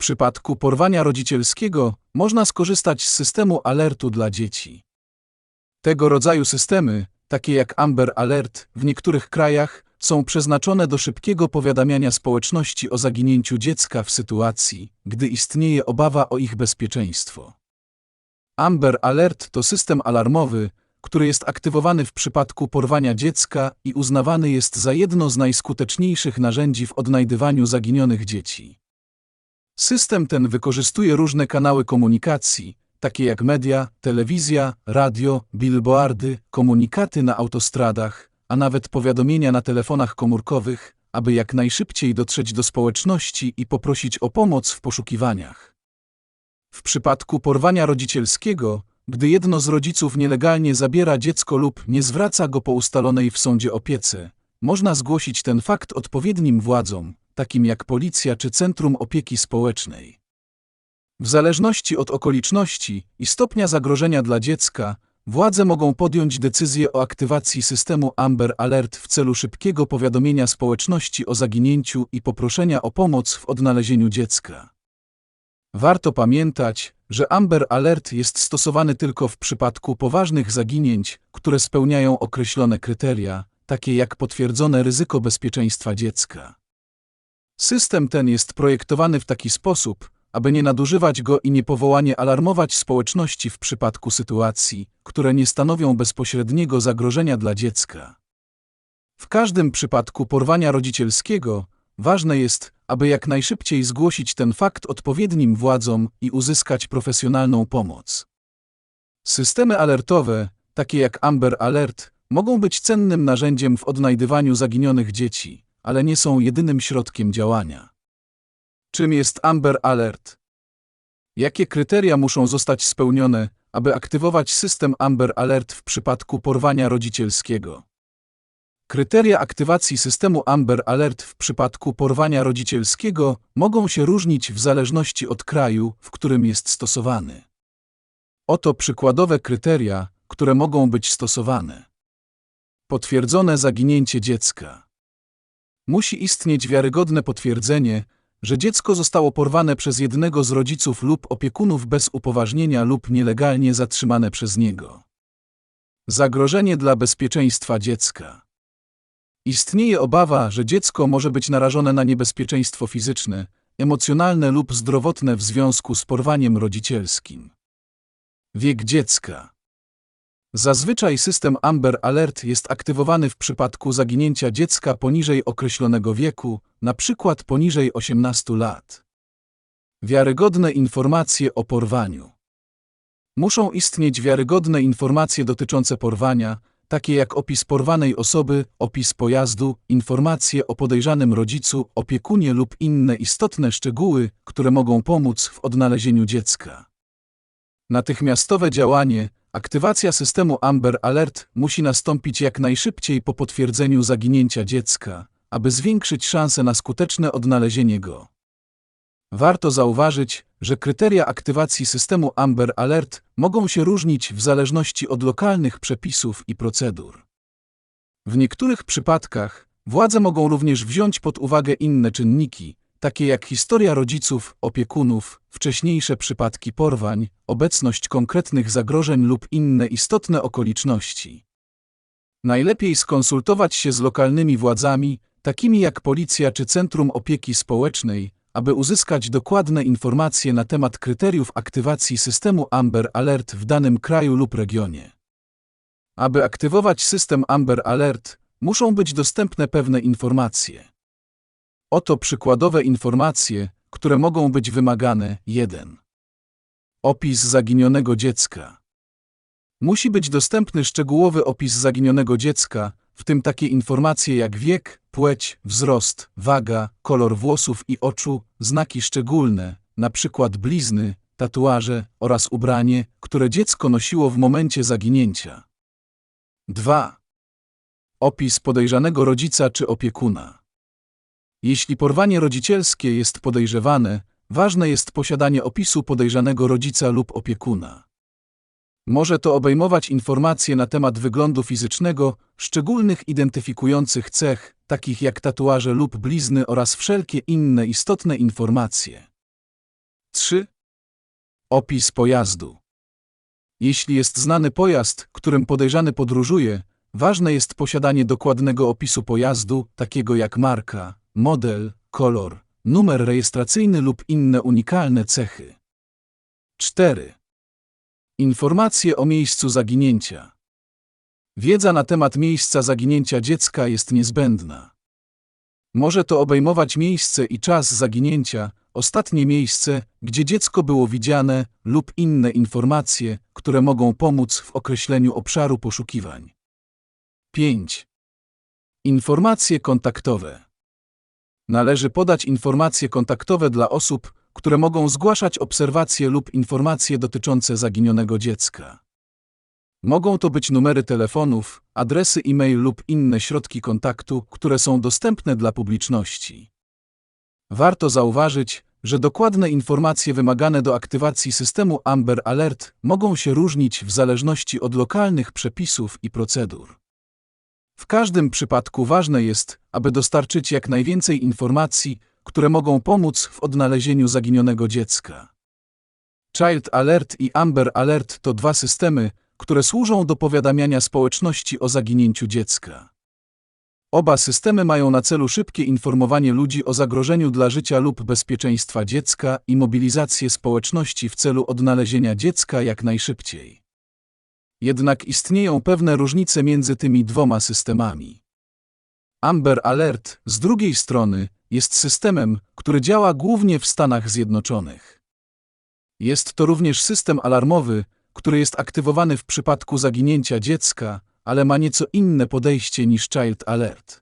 przypadku porwania rodzicielskiego można skorzystać z systemu alertu dla dzieci. Tego rodzaju systemy, takie jak Amber Alert, w niektórych krajach są przeznaczone do szybkiego powiadamiania społeczności o zaginięciu dziecka w sytuacji, gdy istnieje obawa o ich bezpieczeństwo. Amber Alert to system alarmowy, który jest aktywowany w przypadku porwania dziecka i uznawany jest za jedno z najskuteczniejszych narzędzi w odnajdywaniu zaginionych dzieci. System ten wykorzystuje różne kanały komunikacji, takie jak media, telewizja, radio, billboardy, komunikaty na autostradach, a nawet powiadomienia na telefonach komórkowych, aby jak najszybciej dotrzeć do społeczności i poprosić o pomoc w poszukiwaniach. W przypadku porwania rodzicielskiego, gdy jedno z rodziców nielegalnie zabiera dziecko lub nie zwraca go po ustalonej w sądzie opiece, można zgłosić ten fakt odpowiednim władzom, takim jak policja czy Centrum Opieki Społecznej. W zależności od okoliczności i stopnia zagrożenia dla dziecka, władze mogą podjąć decyzję o aktywacji systemu Amber Alert w celu szybkiego powiadomienia społeczności o zaginięciu i poproszenia o pomoc w odnalezieniu dziecka. Warto pamiętać, że Amber Alert jest stosowany tylko w przypadku poważnych zaginięć, które spełniają określone kryteria, takie jak potwierdzone ryzyko bezpieczeństwa dziecka. System ten jest projektowany w taki sposób, aby nie nadużywać go i niepowołanie alarmować społeczności w przypadku sytuacji, które nie stanowią bezpośredniego zagrożenia dla dziecka. W każdym przypadku porwania rodzicielskiego ważne jest, aby jak najszybciej zgłosić ten fakt odpowiednim władzom i uzyskać profesjonalną pomoc. Systemy alertowe, takie jak Amber Alert, mogą być cennym narzędziem w odnajdywaniu zaginionych dzieci, ale nie są jedynym środkiem działania. Czym jest Amber Alert? Jakie kryteria muszą zostać spełnione, aby aktywować system Amber Alert w przypadku porwania rodzicielskiego? Kryteria aktywacji systemu Amber Alert w przypadku porwania rodzicielskiego mogą się różnić w zależności od kraju, w którym jest stosowany. Oto przykładowe kryteria, które mogą być stosowane. Potwierdzone zaginięcie dziecka. Musi istnieć wiarygodne potwierdzenie, że dziecko zostało porwane przez jednego z rodziców lub opiekunów bez upoważnienia lub nielegalnie zatrzymane przez niego. Zagrożenie dla bezpieczeństwa dziecka. Istnieje obawa, że dziecko może być narażone na niebezpieczeństwo fizyczne, emocjonalne lub zdrowotne w związku z porwaniem rodzicielskim. Wiek dziecka. Zazwyczaj system Amber Alert jest aktywowany w przypadku zaginięcia dziecka poniżej określonego wieku, np. poniżej 18 lat. Wiarygodne informacje o porwaniu. Muszą istnieć wiarygodne informacje dotyczące porwania, takie jak opis porwanej osoby, opis pojazdu, informacje o podejrzanym rodzicu, opiekunie lub inne istotne szczegóły, które mogą pomóc w odnalezieniu dziecka. Natychmiastowe działanie, aktywacja systemu Amber Alert musi nastąpić jak najszybciej po potwierdzeniu zaginięcia dziecka, aby zwiększyć szanse na skuteczne odnalezienie go. Warto zauważyć, że kryteria aktywacji systemu Amber Alert mogą się różnić w zależności od lokalnych przepisów i procedur. W niektórych przypadkach władze mogą również wziąć pod uwagę inne czynniki, takie jak historia rodziców, opiekunów, wcześniejsze przypadki porwań, obecność konkretnych zagrożeń lub inne istotne okoliczności. Najlepiej skonsultować się z lokalnymi władzami, takimi jak policja czy Centrum Opieki Społecznej, aby uzyskać dokładne informacje na temat kryteriów aktywacji systemu Amber Alert w danym kraju lub regionie. Aby aktywować system Amber Alert, muszą być dostępne pewne informacje. Oto przykładowe informacje, które mogą być wymagane. 1. Opis zaginionego dziecka. Musi być dostępny szczegółowy opis zaginionego dziecka, w tym takie informacje jak wiek, płeć, wzrost, waga, kolor włosów i oczu, znaki szczególne, np. blizny, tatuaże oraz ubranie, które dziecko nosiło w momencie zaginięcia. 2. Opis podejrzanego rodzica czy opiekuna. Jeśli porwanie rodzicielskie jest podejrzewane, ważne jest posiadanie opisu podejrzanego rodzica lub opiekuna. Może to obejmować informacje na temat wyglądu fizycznego, szczególnych identyfikujących cech, takich jak tatuaże lub blizny oraz wszelkie inne istotne informacje. 3. Opis pojazdu. Jeśli jest znany pojazd, którym podejrzany podróżuje, ważne jest posiadanie dokładnego opisu pojazdu, takiego jak marka, model, kolor, numer rejestracyjny lub inne unikalne cechy. 4. Informacje o miejscu zaginięcia. Wiedza na temat miejsca zaginięcia dziecka jest niezbędna. Może to obejmować miejsce i czas zaginięcia, ostatnie miejsce, gdzie dziecko było widziane, lub inne informacje, które mogą pomóc w określeniu obszaru poszukiwań. 5. Informacje kontaktowe. Należy podać informacje kontaktowe dla osób, które mogą zgłaszać obserwacje lub informacje dotyczące zaginionego dziecka. Mogą to być numery telefonów, adresy e-mail lub inne środki kontaktu, które są dostępne dla publiczności. Warto zauważyć, że dokładne informacje wymagane do aktywacji systemu Amber Alert mogą się różnić w zależności od lokalnych przepisów i procedur. W każdym przypadku ważne jest, aby dostarczyć jak najwięcej informacji, które mogą pomóc w odnalezieniu zaginionego dziecka. Child Alert i Amber Alert to dwa systemy, które służą do powiadamiania społeczności o zaginięciu dziecka. Oba systemy mają na celu szybkie informowanie ludzi o zagrożeniu dla życia lub bezpieczeństwa dziecka i mobilizację społeczności w celu odnalezienia dziecka jak najszybciej. Jednak istnieją pewne różnice między tymi dwoma systemami. Amber Alert, z drugiej strony, jest systemem, który działa głównie w Stanach Zjednoczonych. Jest to również system alarmowy, który jest aktywowany w przypadku zaginięcia dziecka, ale ma nieco inne podejście niż Child Alert.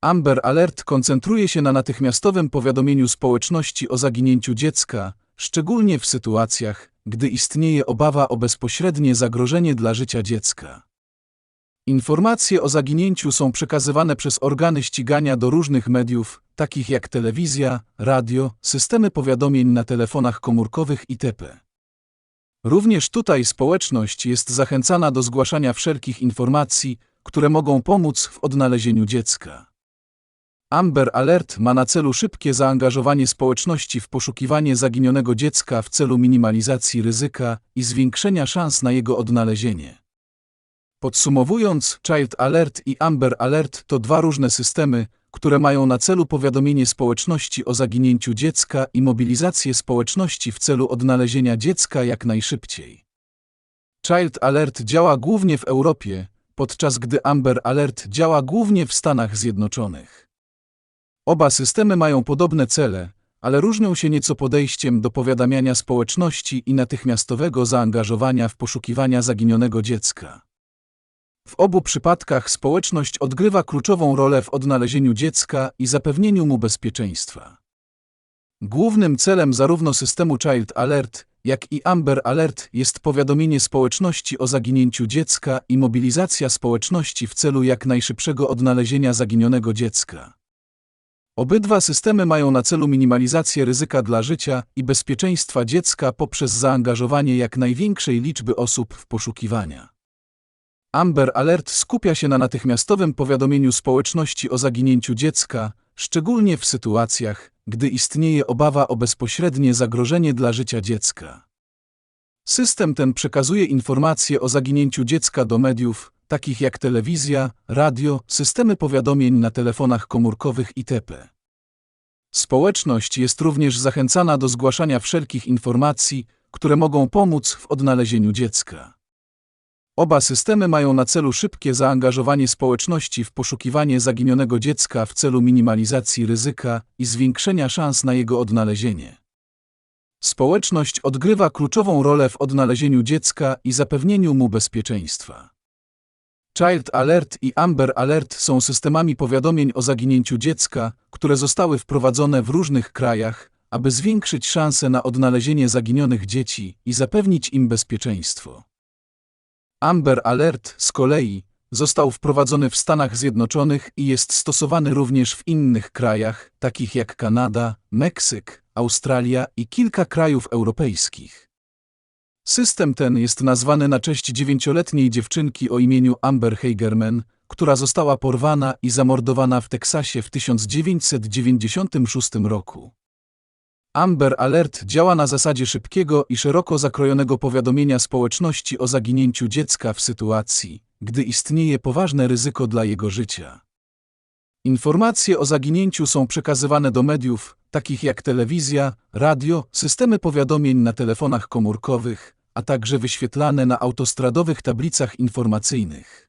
Amber Alert koncentruje się na natychmiastowym powiadomieniu społeczności o zaginięciu dziecka, szczególnie w sytuacjach, gdy istnieje obawa o bezpośrednie zagrożenie dla życia dziecka. Informacje o zaginięciu są przekazywane przez organy ścigania do różnych mediów, takich jak telewizja, radio, systemy powiadomień na telefonach komórkowych itp. Również tutaj społeczność jest zachęcana do zgłaszania wszelkich informacji, które mogą pomóc w odnalezieniu dziecka. Amber Alert ma na celu szybkie zaangażowanie społeczności w poszukiwanie zaginionego dziecka w celu minimalizacji ryzyka i zwiększenia szans na jego odnalezienie. Podsumowując, Child Alert i Amber Alert to dwa różne systemy, które mają na celu powiadomienie społeczności o zaginięciu dziecka i mobilizację społeczności w celu odnalezienia dziecka jak najszybciej. Child Alert działa głównie w Europie, podczas gdy Amber Alert działa głównie w Stanach Zjednoczonych. Oba systemy mają podobne cele, ale różnią się nieco podejściem do powiadamiania społeczności i natychmiastowego zaangażowania w poszukiwania zaginionego dziecka. W obu przypadkach społeczność odgrywa kluczową rolę w odnalezieniu dziecka i zapewnieniu mu bezpieczeństwa. Głównym celem zarówno systemu Child Alert, jak i Amber Alert jest powiadomienie społeczności o zaginięciu dziecka i mobilizacja społeczności w celu jak najszybszego odnalezienia zaginionego dziecka. Obydwa systemy mają na celu minimalizację ryzyka dla życia i bezpieczeństwa dziecka poprzez zaangażowanie jak największej liczby osób w poszukiwania. Amber Alert skupia się na natychmiastowym powiadomieniu społeczności o zaginięciu dziecka, szczególnie w sytuacjach, gdy istnieje obawa o bezpośrednie zagrożenie dla życia dziecka. System ten przekazuje informacje o zaginięciu dziecka do mediów, takich jak telewizja, radio, systemy powiadomień na telefonach komórkowych itp. Społeczność jest również zachęcana do zgłaszania wszelkich informacji, które mogą pomóc w odnalezieniu dziecka. Oba systemy mają na celu szybkie zaangażowanie społeczności w poszukiwanie zaginionego dziecka w celu minimalizacji ryzyka i zwiększenia szans na jego odnalezienie. Społeczność odgrywa kluczową rolę w odnalezieniu dziecka i zapewnieniu mu bezpieczeństwa. Child Alert i Amber Alert są systemami powiadomień o zaginięciu dziecka, które zostały wprowadzone w różnych krajach, aby zwiększyć szanse na odnalezienie zaginionych dzieci i zapewnić im bezpieczeństwo. Amber Alert z kolei został wprowadzony w Stanach Zjednoczonych i jest stosowany również w innych krajach, takich jak Kanada, Meksyk, Australia i kilka krajów europejskich. System ten jest nazwany na cześć dziewięcioletniej dziewczynki o imieniu Amber Heigerman, która została porwana i zamordowana w Teksasie w 1996 roku. Amber Alert działa na zasadzie szybkiego i szeroko zakrojonego powiadomienia społeczności o zaginięciu dziecka w sytuacji, gdy istnieje poważne ryzyko dla jego życia. Informacje o zaginięciu są przekazywane do mediów, takich jak telewizja, radio, systemy powiadomień na telefonach komórkowych, a także wyświetlane na autostradowych tablicach informacyjnych.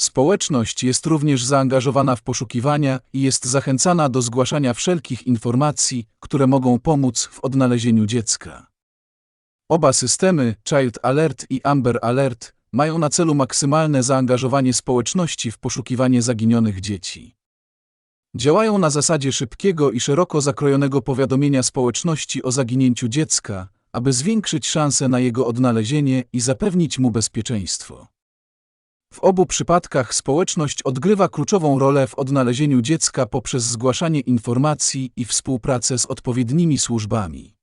Społeczność jest również zaangażowana w poszukiwania i jest zachęcana do zgłaszania wszelkich informacji, które mogą pomóc w odnalezieniu dziecka. Oba systemy, Child Alert i Amber Alert, mają na celu maksymalne zaangażowanie społeczności w poszukiwanie zaginionych dzieci. Działają na zasadzie szybkiego i szeroko zakrojonego powiadomienia społeczności o zaginięciu dziecka, aby zwiększyć szanse na jego odnalezienie i zapewnić mu bezpieczeństwo. W obu przypadkach społeczność odgrywa kluczową rolę w odnalezieniu dziecka poprzez zgłaszanie informacji i współpracę z odpowiednimi służbami.